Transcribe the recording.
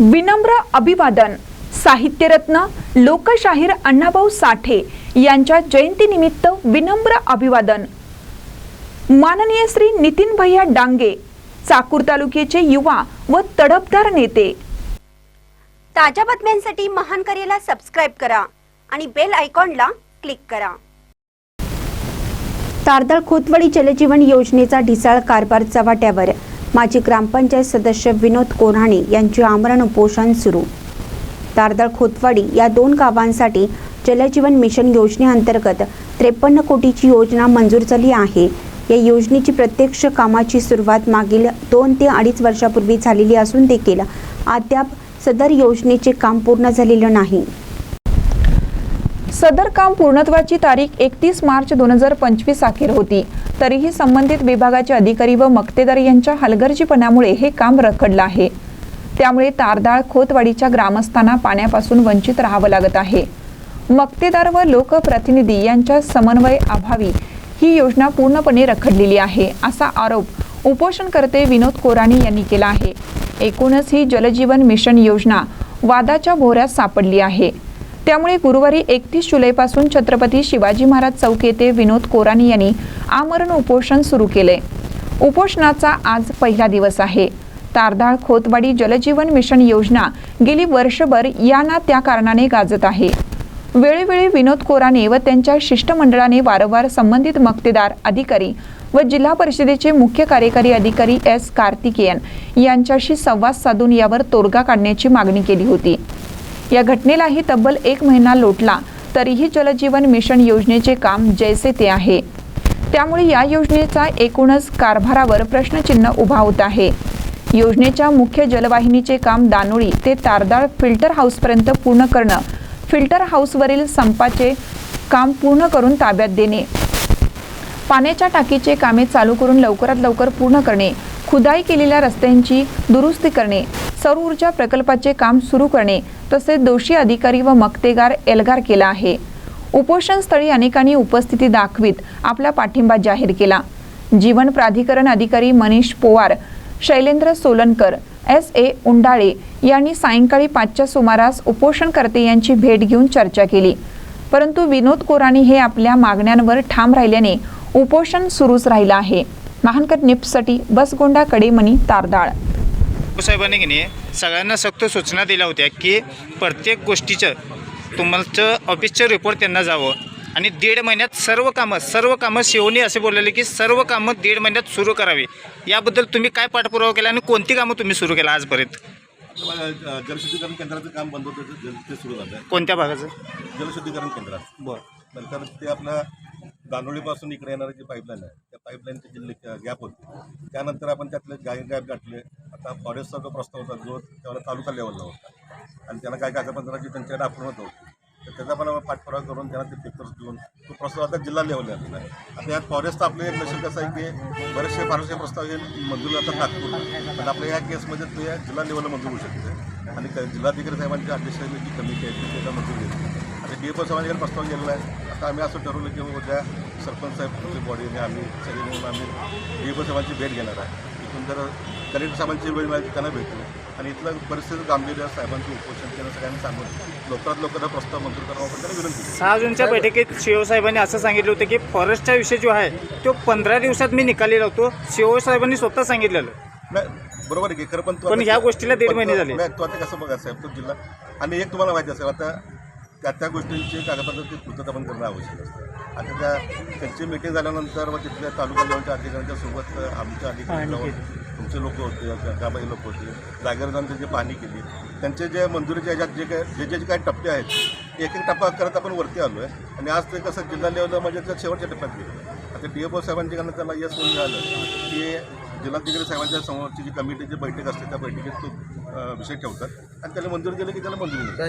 विनम्र अभिवादन साहित्यरत्न लोकशाहीर अण्णाभाऊ साठे यांच्या जयंतीनिमित्त विनम्र अभिवादन. माननीय श्री नितीन भैया डांगे चाकूर तालुक्याचे युवा व तडफदार नेते. ताज्या बातम्यांसाठी महान करेला सबस्क्राईब करा आणि बेल आयकॉनला क्लिक करा. तारदाळ खोतवाडी जलजीवन योजनेचा ढिसाळ कारभार चव्हाट्यावर. माजी ग्रामपंचायत सदस्य विनोद कोऱ्हाणे यांचे आमरण उपोषण सुरू. तारदळ खोतवाडी या दोन गावांसाठी जलजीवन मिशन योजनेअंतर्गत त्रेपन्न कोटीची योजना मंजूर झाली आहे. या योजनेची प्रत्यक्ष कामाची सुरुवात मागील दोन ते अडीच वर्षापूर्वी झालेली असून देखील अद्याप सदर योजनेचे काम पूर्ण झालेलं नाही. सदर काम पूर्णत्वाची तारीख एकतीस मार्च दोन हजार पंचवीस अखेर होती. तरीही संबंधित विभागाचे अधिकारी व मक्तेदार यांच्या हलगर्जीपणामुळे हे काम रखडलं आहे. त्यामुळे तारदाळ खोतवाडीच्या ग्रामस्थांना पाण्यापासून वंचित राहावं लागत आहे. मक्तेदार व लोकप्रतिनिधी यांच्या समन्वय अभावी ही योजना पूर्णपणे रखडलेली आहे असा आरोप उपोषणकर्ते विनोद कोराणी यांनी केला आहे. एकूणच ही जलजीवन मिशन योजना वादाच्या भोऱ्यात सापडली आहे. त्यामुळे गुरुवारी एकतीस जुलैपासून छत्रपती शिवाजी महाराज चौक येथे विनोद कोराणी यांनी आमरण उपोषण सुरू केले. उपोषणाचा आज पहिला दिवस आहे. तारदाळ खोतवाडी जलजीवन मिशन योजना गेली वर्षभर यांना त्या कारणाने गाजत आहे. वेळोवेळी विनोद कोराने व त्यांच्या शिष्टमंडळाने वारंवार संबंधित मक्तेदार अधिकारी व जिल्हा परिषदेचे मुख्य कार्यकारी अधिकारी एस कार्तिकेयन यांच्याशी संवाद साधून यावर तोडगा काढण्याची मागणी केली होती. या घटनेलाही तब्बल एक महिना लोटला. तरीही जलजीवन मिशन योजनेचे काम जैसे ते आहे. त्यामुळे या योजनेचा एकूणच कारभारावर प्रश्नचिन्ह उभा होत आहे. योजनेच्या मुख्य जलवाहिनीचे काम दानोळी ते तारदाळ फिल्टर हाऊसपर्यंत पूर्ण करणं फिल्टर हाऊसवरील संपाचे काम पूर्ण करून ताब्यात देणे पाण्याच्या टाकीचे कामे चालू करून लवकरात लवकर पूर्ण करणे खुदाई केलेल्या रस्त्यांची दुरुस्ती करणे सौर ऊर्जा प्रकल्पाचे काम सुरू करणे तसेच दोषी अधिकारी व मक्तेगार एल्गार केला आहे. उपोषणस्थळी अनेकांनी उपस्थिती दाखवीत आपला पाठिंबा जाहीर केला. जीवन प्राधिकरण अधिकारी मनीष पोवार शैलेंद्र सोलनकर एस ए उंडाळे यांनी सायंकाळी पाचच्या सुमारास उपोषणकर्ते यांची भेट घेऊन चर्चा केली. परंतु विनोद कोराणी हे आपल्या मागण्यांवर ठाम राहिल्याने उपोषण सुरूच राहिलं आहे. महानकर निप्ससाठी बसगोंडा कडेमणी तारदाळ. साहेबांनी की नाही सगळ्यांना सक्त सूचना दिल्या होत्या की प्रत्येक गोष्टीचं तुमचं ऑफिसचं रिपोर्ट त्यांना जावं. आणि दीड महिन्यात सर्व कामं सर्व कामं शिवणी असे बोललेले की सर्व कामं दीड महिन्यात सुरू करावी. याबद्दल तुम्ही काय पाठपुरावा केला आणि कोणती कामं तुम्ही सुरू केला आजपर्यंत? जलशुद्धीकरण केंद्राचं काम बंद होतं ते सुरू झालं. कोणत्या भागाचं? जलशुद्धीकरण केंद्रात बरं. नंतर ते आपलं दानोळीपासून इकडे येणारी जी पाईपलाईन आहे त्या पाईपलाईनची जी गॅप होती त्यानंतर आपण त्यातले गाय गॅप गाठले. आता फॉरेस्टचा जो प्रस्ताव होता जो त्यावेळेला तालुका लेवलला होता. आणि त्याला काय कागदपत्राची त्यांच्याकडे अपूर्णता होती. तर त्याचा पण पाठपुरावा करून त्यांना ते पेपर्स देऊन तो प्रस्ताव आता जिल्हा लेवलला आलेला आहे. आता यात फॉरेस्ट आपलं एक लक्ष कसं आहे की बरेचसे फारसे प्रस्ताव हे मंजूर आता नागपूर पण आपल्या या केसमध्ये तो या जिल्हा लेवलला मंजूर होऊ शकते. आणि जिल्हाधिकारी साहेबांच्या अध्यक्षतेने जी कमिटी आहे ती त्याला मंजूर घेतली आता डी एफ साहेबांकडे प्रस्ताव गेलेला आहे. आता आम्ही असं ठरवलं की उद्या सरपंच साहेब बॉडीने आम्ही सगळे म्हणून आम्ही डी एफ साहेबांची भेट घेणार आहे. जर कलेक्टर साहेबांची वेळ मिळाली त्यांना भेटू आणि इथलं परिस्थिती गांभीर्य साहेबांचं उपोषण केलं सगळ्यांनी सांगून लवकरात लवकर हा प्रस्ताव मंजूर करावा त्यांना विनंती केली सहा जूनच्या बैठकीत शिवसाहेबांनी असं सांगितलं होतं की फॉरेस्टचा विषय जो आहे तो पंधरा दिवसात मी निकाली लावतो शिवसाहेबांनी स्वतः सांगितलेलं. नाही बरोबर आहे की खरं पण पण ह्या गोष्टीला दीड महिने झाले. तो आता कसं बघा साहेब तो जिल्हा आणि एक तुम्हाला माहिती असेल आता त्या त्या गोष्टींची कागदपत्राची पूर्तता पण करणं आवश्यक असतं. आता त्या त्यांची मिटिंग झाल्यानंतर व तिथल्या तालुका लेवलच्या अधिकाऱ्यांच्या सोबत आमच्या अधिकारी तुमचे लोक होते गावाचे लोक होते. जागेवर जाऊन त्यांची पाहणी केली. त्यांचे जे मंजुरीच्या ह्याच्यात जे काय जे जे काही टप्पे आहेत एक एक टप्पा करत आपण वरती आलो आहे आणि आज ते कसं जिल्हा लेवलला म्हणजे त्या शेवटच्या टप्प्यात गेलो. आता डी एफ ओ साहेबांच्याकडनं त्याला यश म्हणून मिळालं की जिल्हाधिकारी साहेबांच्या समोरची जी कमिटीची बैठक असते त्या बैठकीत तो विषय ठेवतात. आणि त्याला मंजूर केलं की त्याला मंजुरी मिळते.